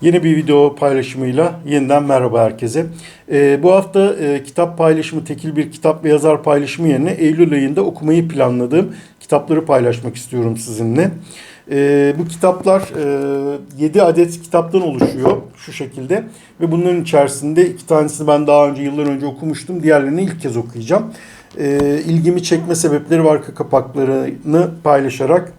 Yeni bir video paylaşımıyla yeniden merhaba herkese. Ee, bu hafta e, kitap paylaşımı, tekil bir kitap ve yazar paylaşımı yerine Eylül ayında okumayı planladığım kitapları paylaşmak istiyorum sizinle. Ee, bu kitaplar e, 7 adet kitaptan oluşuyor şu şekilde ve bunların içerisinde iki tanesini ben daha önce yıllar önce okumuştum. Diğerlerini ilk kez okuyacağım. Ee, ilgimi çekme sebepleri ve arka kapaklarını paylaşarak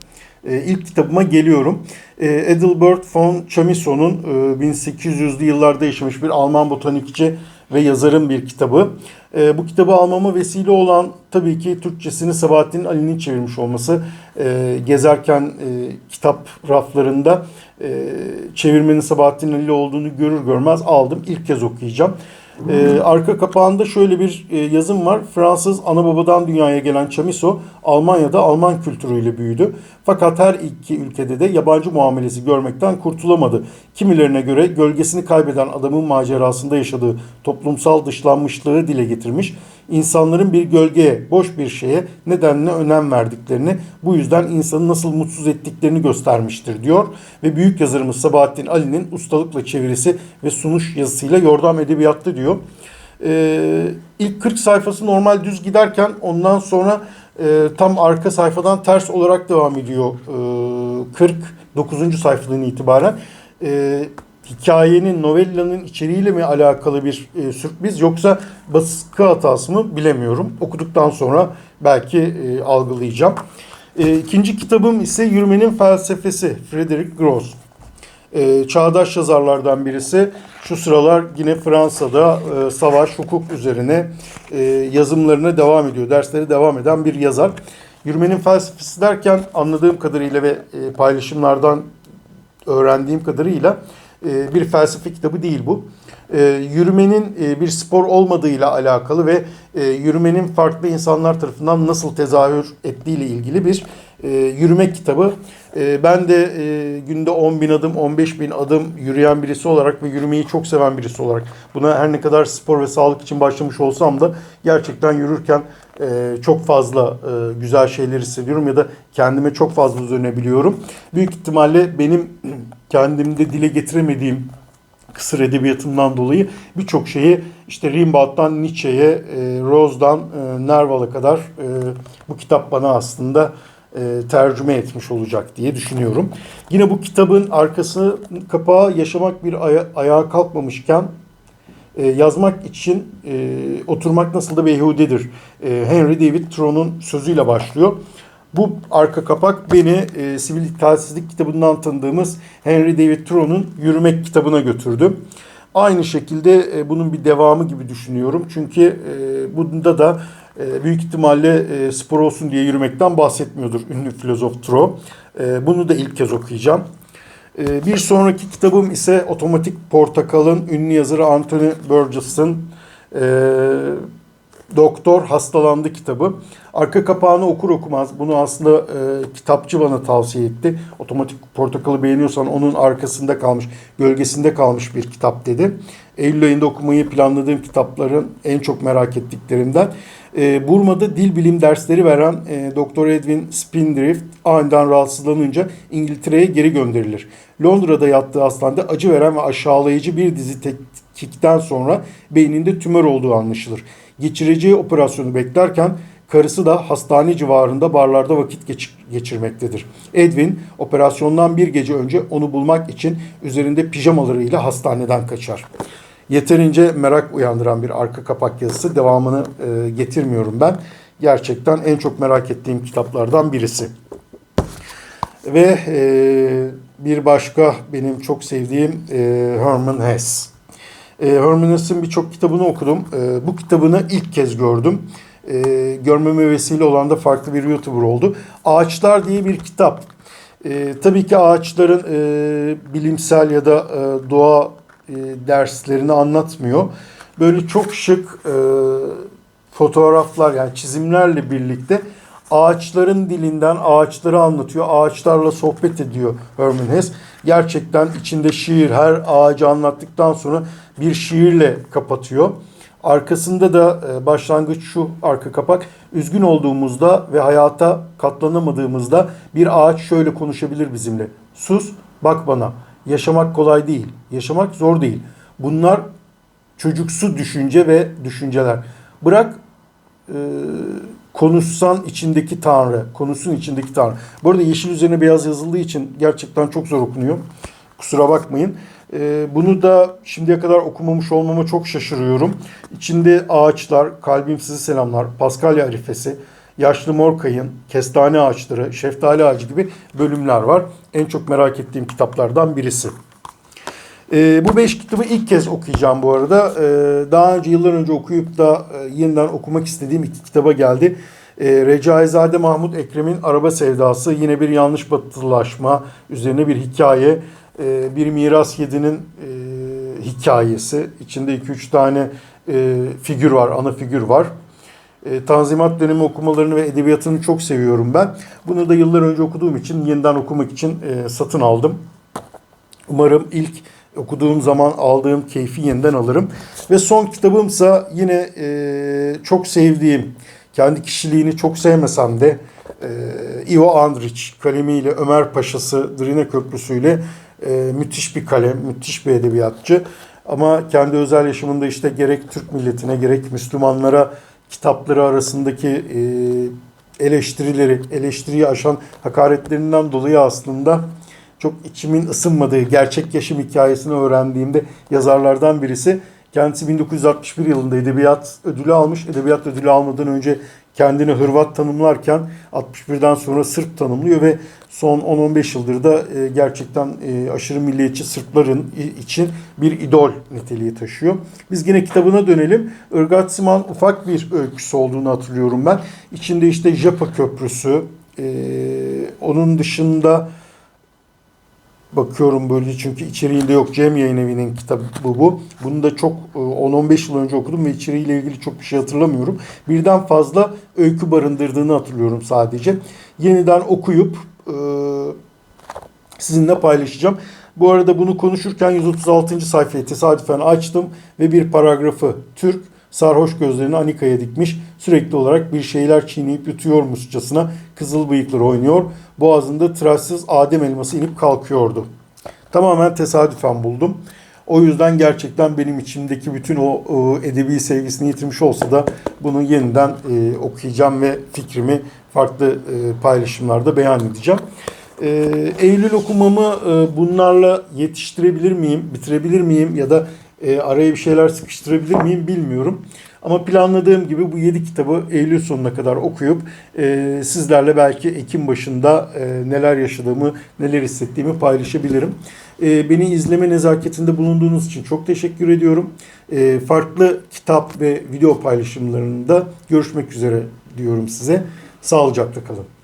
e, ilk kitabıma geliyorum. E, Adalbert von Chamiso'nun e, 1800'lü yıllarda yaşamış bir Alman botanikçi ve yazarın bir kitabı. E, bu kitabı almama vesile olan tabii ki Türkçesini Sabahattin Ali'nin çevirmiş olması. E, gezerken e, kitap raflarında çevirmenin Sabahattin Ali olduğunu görür görmez aldım. İlk kez okuyacağım. Ee, arka kapağında şöyle bir e, yazım var. Fransız ana babadan dünyaya gelen Chamisso Almanya'da Alman kültürüyle büyüdü. Fakat her iki ülkede de yabancı muamelesi görmekten kurtulamadı. Kimilerine göre gölgesini kaybeden adamın macerasında yaşadığı toplumsal dışlanmışlığı dile getirmiş. İnsanların bir gölgeye, boş bir şeye nedenle önem verdiklerini, bu yüzden insanı nasıl mutsuz ettiklerini göstermiştir diyor. Ve büyük yazarımız Sabahattin Ali'nin ustalıkla çevirisi ve sunuş yazısıyla yordam edebiyatta diyor. Ee, ilk 40 sayfası normal düz giderken ondan sonra e, tam arka sayfadan ters olarak devam ediyor. E, 49. sayfadan itibaren. E, hikayenin, novellanın içeriğiyle mi alakalı bir e, sürpriz yoksa baskı hatası mı bilemiyorum. Okuduktan sonra belki e, algılayacağım. E, ikinci kitabım ise Yürümenin Felsefesi, Frederick Gross. E, çağdaş yazarlardan birisi. Şu sıralar yine Fransa'da e, savaş, hukuk üzerine e, yazımlarına devam ediyor. Dersleri devam eden bir yazar. Yürümenin felsefesi derken anladığım kadarıyla ve e, paylaşımlardan öğrendiğim kadarıyla e, bir felsefe kitabı değil bu. E, yürümenin e, bir spor olmadığıyla alakalı ve e, yürümenin farklı insanlar tarafından nasıl tezahür ettiğiyle ilgili bir e, yürüme kitabı. Ben de günde 10 bin adım, 15 bin adım yürüyen birisi olarak ve yürümeyi çok seven birisi olarak buna her ne kadar spor ve sağlık için başlamış olsam da gerçekten yürürken çok fazla güzel şeyler hissediyorum ya da kendime çok fazla üzülebiliyorum. Büyük ihtimalle benim kendimde dile getiremediğim kısır edebiyatımdan dolayı birçok şeyi işte Rimbaud'dan Nietzsche'ye, e, Rose'dan e, Nerval'a kadar e, bu kitap bana aslında e, tercüme etmiş olacak diye düşünüyorum. Yine bu kitabın arkası kapağı yaşamak bir aya, ayağa kalkmamışken e, yazmak için e, oturmak nasıl da beyhudedir. E, Henry David Thoreau'nun sözüyle başlıyor. Bu arka kapak beni e, sivil itaatsizlik kitabından tanıdığımız Henry David Thoreau'nun Yürümek kitabına götürdü. Aynı şekilde e, bunun bir devamı gibi düşünüyorum. Çünkü e, bunda da e, büyük ihtimalle e, spor olsun diye yürümekten bahsetmiyordur ünlü filozof Thoreau. E, bunu da ilk kez okuyacağım. E, bir sonraki kitabım ise Otomatik Portakal'ın ünlü yazarı Anthony Burgess'ın e, Doktor Hastalandı kitabı. Arka kapağını okur okumaz bunu aslında e, kitapçı bana tavsiye etti. Otomatik Portakal'ı beğeniyorsan onun arkasında kalmış, gölgesinde kalmış bir kitap dedi. Eylül ayında okumayı planladığım kitapların en çok merak ettiklerimden. E, Burma'da dil bilim dersleri veren e, Dr. Edwin Spindrift aniden rahatsızlanınca İngiltere'ye geri gönderilir. Londra'da yattığı hastanede acı veren ve aşağılayıcı bir dizi tetkikten sonra beyninde tümör olduğu anlaşılır. Geçireceği operasyonu beklerken karısı da hastane civarında barlarda vakit geç- geçirmektedir. Edwin operasyondan bir gece önce onu bulmak için üzerinde pijamalarıyla hastaneden kaçar. Yeterince merak uyandıran bir arka kapak yazısı. Devamını e, getirmiyorum ben. Gerçekten en çok merak ettiğim kitaplardan birisi. Ve e, bir başka benim çok sevdiğim e, Herman Hesse. E, Herman Hesse'in birçok kitabını okudum. E, bu kitabını ilk kez gördüm. E, görmeme vesile olan da farklı bir YouTuber oldu. Ağaçlar diye bir kitap. E, tabii ki ağaçların e, bilimsel ya da e, doğa e, derslerini anlatmıyor. Böyle çok şık e, fotoğraflar yani çizimlerle birlikte ağaçların dilinden ağaçları anlatıyor. Ağaçlarla sohbet ediyor Herman Hesse. Gerçekten içinde şiir her ağacı anlattıktan sonra bir şiirle kapatıyor. Arkasında da e, başlangıç şu arka kapak. Üzgün olduğumuzda ve hayata katlanamadığımızda bir ağaç şöyle konuşabilir bizimle. Sus, bak bana. Yaşamak kolay değil. Yaşamak zor değil. Bunlar çocuksu düşünce ve düşünceler. Bırak e, konuşsan içindeki Tanrı, konusun içindeki Tanrı. Bu arada yeşil üzerine beyaz yazıldığı için gerçekten çok zor okunuyor. Kusura bakmayın. E, bunu da şimdiye kadar okumamış olmama çok şaşırıyorum. İçinde ağaçlar, kalbim sizi selamlar, Paskalya arifesi, yaşlı mor kayın, kestane ağaçları, şeftali ağacı gibi bölümler var. En çok merak ettiğim kitaplardan birisi. E, bu beş kitabı ilk kez okuyacağım bu arada. E, daha önce yıllar önce okuyup da e, yeniden okumak istediğim iki kitaba geldi. E, Recaizade Mahmut Ekrem'in Araba Sevdası yine bir yanlış batılaşma üzerine bir hikaye. E, bir Miras Yedi'nin e, hikayesi. İçinde 2-3 tane e, figür var, ana figür var. E, Tanzimat dönemi okumalarını ve edebiyatını çok seviyorum ben. Bunu da yıllar önce okuduğum için yeniden okumak için e, satın aldım. Umarım ilk okuduğum zaman aldığım keyfi yeniden alırım. Ve son kitabımsa yine e, çok sevdiğim, kendi kişiliğini çok sevmesem de e, Ivo Andrić kalemiyle Ömer Paşa'sı Drine Köprüsü'yle e, müthiş bir kalem, müthiş bir edebiyatçı. Ama kendi özel yaşamında işte gerek Türk milletine gerek Müslümanlara kitapları arasındaki e, eleştirileri, eleştiriyi aşan hakaretlerinden dolayı aslında çok içimin ısınmadığı gerçek yaşam hikayesini öğrendiğimde yazarlardan birisi. Kendisi 1961 yılında edebiyat ödülü almış. Edebiyat ödülü almadan önce kendini Hırvat tanımlarken 61'den sonra Sırp tanımlıyor ve son 10-15 yıldır da e, gerçekten e, aşırı milliyetçi Sırpların için bir idol niteliği taşıyor. Biz yine kitabına dönelim. Irgat Siman ufak bir öyküsü olduğunu hatırlıyorum ben. İçinde işte Japa Köprüsü, e, onun dışında bakıyorum böyle çünkü içeriğinde yok. Cem Yayın Evi'nin kitabı bu. Bunu da çok 10-15 yıl önce okudum ve içeriğiyle ilgili çok bir şey hatırlamıyorum. Birden fazla öykü barındırdığını hatırlıyorum sadece. Yeniden okuyup e, sizinle paylaşacağım. Bu arada bunu konuşurken 136. sayfayı tesadüfen açtım ve bir paragrafı Türk sarhoş gözlerini Anika'ya dikmiş. Sürekli olarak bir şeyler çiğneyip yutuyormuşçasına kızıl bıyıkları oynuyor. Boğazında tıraşsız Adem elması inip kalkıyordu. Tamamen tesadüfen buldum. O yüzden gerçekten benim içimdeki bütün o, o edebi sevgisini yitirmiş olsa da bunu yeniden e, okuyacağım ve fikrimi farklı e, paylaşımlarda beyan edeceğim. E, Eylül okumamı e, bunlarla yetiştirebilir miyim, bitirebilir miyim ya da e, araya bir şeyler sıkıştırabilir miyim bilmiyorum. Ama planladığım gibi bu 7 kitabı Eylül sonuna kadar okuyup e, sizlerle belki Ekim başında e, neler yaşadığımı, neler hissettiğimi paylaşabilirim. E, beni izleme nezaketinde bulunduğunuz için çok teşekkür ediyorum. E, farklı kitap ve video paylaşımlarında görüşmek üzere diyorum size. Sağlıcakla kalın.